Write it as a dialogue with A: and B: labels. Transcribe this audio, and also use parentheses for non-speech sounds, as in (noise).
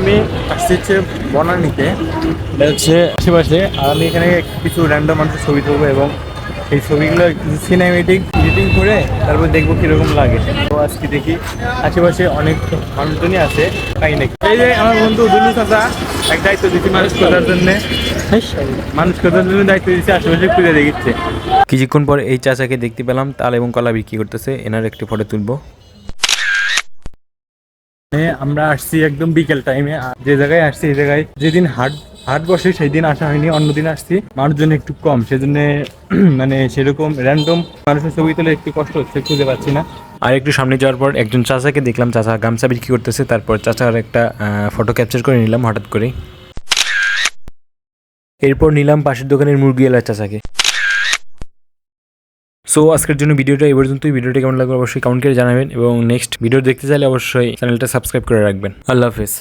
A: আমি আসছি হচ্ছে আশেপাশে। আমি এখানে কিছু র্যান্ডম মানুষের ছবি তুলবো এবং এই ছবিগুলো সিনেমেটিক এডিটিং করে তারপর দেখব কীরকম লাগে। তো আজকে দেখি আশেপাশে অনেক মানুষজনই আছে, তাই নাকি? এই যে আমার বন্ধু দুলু চাচা, এক দায়িত্ব দিচ্ছি মানুষ করার জন্য। মানুষ করার জন্য দায়িত্ব দিচ্ছি আশেপাশে খুঁজে দেখিচ্ছে।
B: কিছুক্ষণ পর এই চাচাকে দেখতে পেলাম, তাল এবং কলা বিক্রি করতেছে, এনার একটি ফটো তুলবো।
A: আমরা আসছি একদম বিকেল টাইমে যে জায়গায় আসছি, এই জায়গায় যেদিন হাট হাট বসে সেই দিন আসা হয়নি, অন্যদিন আসছি। মানুষজন একটু কম, সেজন্য (clears throat) মানে সেরকম র্যান্ডম মানুষের ছবি তুলে একটু কষ্ট হচ্ছে, খুঁজে পাচ্ছি না।
B: আর একটু সামনে যাওয়ার পর একজন চাচাকে দেখলাম, চাচা গামছা বিক্রি করতেছে। তারপর চাচার একটা ফটো ক্যাপচার করে নিলাম হঠাৎ করে এরপর নিলাম পাশের দোকানের মুরগি এলার চাচাকে। সো আজকের জন্য ভিডিওটা এই পর্যন্তই। ভিডিওটা কেমন লাগবে অবশ্যই কমেন্ট করে জানাবেন এবং নেক্সট ভিডিও দেখতে চাইলে অবশ্যই চ্যানেলটা সাবস্ক্রাইব করে রাখবেন। আল্লাহ হাফেজ।